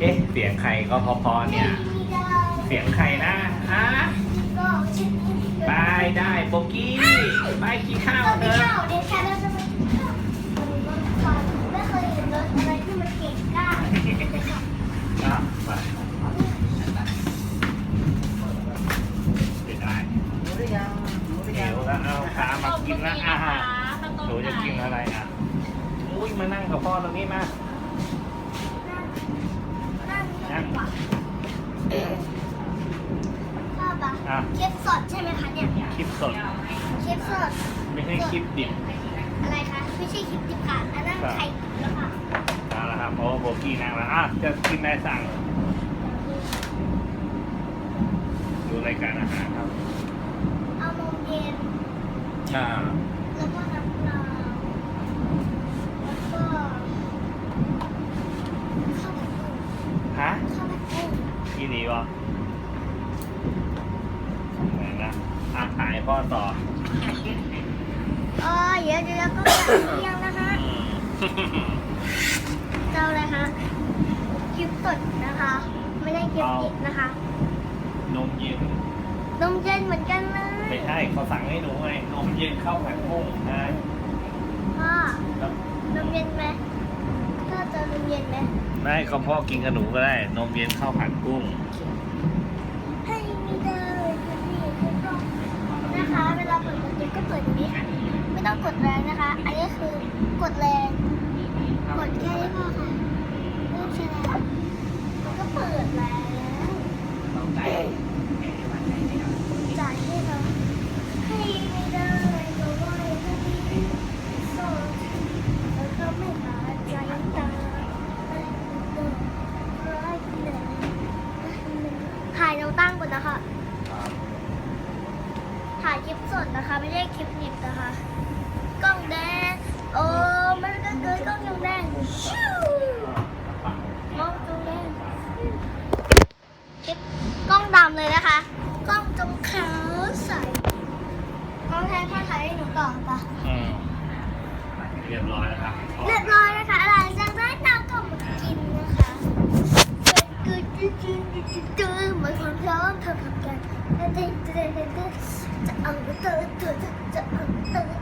เอ๊ะ เสียงใครก็เพอๆเนี่ย เสียงใครนะฮะบายได้โบกี้บายกินข้าวเราเถไปอะเที่ยวเดี๋ยวฉันเราจะไปเที่ยวรถไฟไม่เคยเห็นรถอะไรที่มันเก่งกล้าครับไปไม่ได้รู้หรือยังรู้หรือเดี๋ยัยงวแล้วเอาขามากินนะอาหารหนูจะกินอะไรอะอุ้ยมานั่งกับพ่อตรงนี้มา นั่งดีกว่าช อบปะอะเคฟสดใช่ไหมคะเนี่ย คลิปสดเคฟสด ไม่ใช่คลิปดิบ อะไรคะ ไม่ใช่คลิปดิบค่ะอันนั้นไข่ดิบแล้วค่ะเอาละครับโอ้โบกี้นั่งแล้วอะจะกินอะไรสั่ง ดูรายการอาหารครับเอานมเย็นอ่าแล้วก็น้ำเปล่าแล้วก็ข้าวผัดกุ้งฮะข้าวผัดกุ้งกี่ดีวะไหนนะอะถ่าย พ่อต่อเออเดี๋ยวเดี๋ยวก็เที่ยงนะคะอืมเจ้าอะไรคะคลิปสดนะคะ ไม่ได้คลิปดิบนะคะ นมเย็นนมเย็นเหมือนกันเลไม่ยใช่เขาสั่งให้หนูไงนมเย็นข้าวผัดกุ้งนะพ่อแล้วนมเย็นไหมถ้าเจอนมเย็นไหมไม่เขาพ่อกินกับหนูก็ได้ นมเย็นข้าวผัดกุ้ง ให้ไม่ได้จะนี่จะต้องนะคะ เวลาเปิดประตูก็เปิดอย่างนี้ค่ะไม่ ต้องกดแรงนะคะ อันนี้คือกดแรง กดแค่นี้พอค่ะเริ่มใช่แล้วมันก็เปิดแล้วจ่ายให้เราให้ไม่ได้เพราะว่าถ้ามีโซ่แล้วก็ไม่มาใจตาร้อยหนึ่งถ่ายเราตั้งก่อนนะคะถ่ายคลิปสดนะคะ ไม่ใช่คลิปดิบนะคะ กล้องแดง โอ้มันก็เกินกล้องยังแดงชิวมองตรงแดงคลิปกล้องดำเลยนะคะ กล้องจงขาวใสกล้องแทนพ่อถ่ายให้หนูต่อปะ อืม เรียบร้อยแล้วครับเรียบร้อยนะคะหลังจากนั้นเราก็มากินนะคะคือจืดจืดจืดจืดเหมือนคนพร้อมทำทำกันเต้นเอาเต้นเต้นจะเอาเตอเตอเต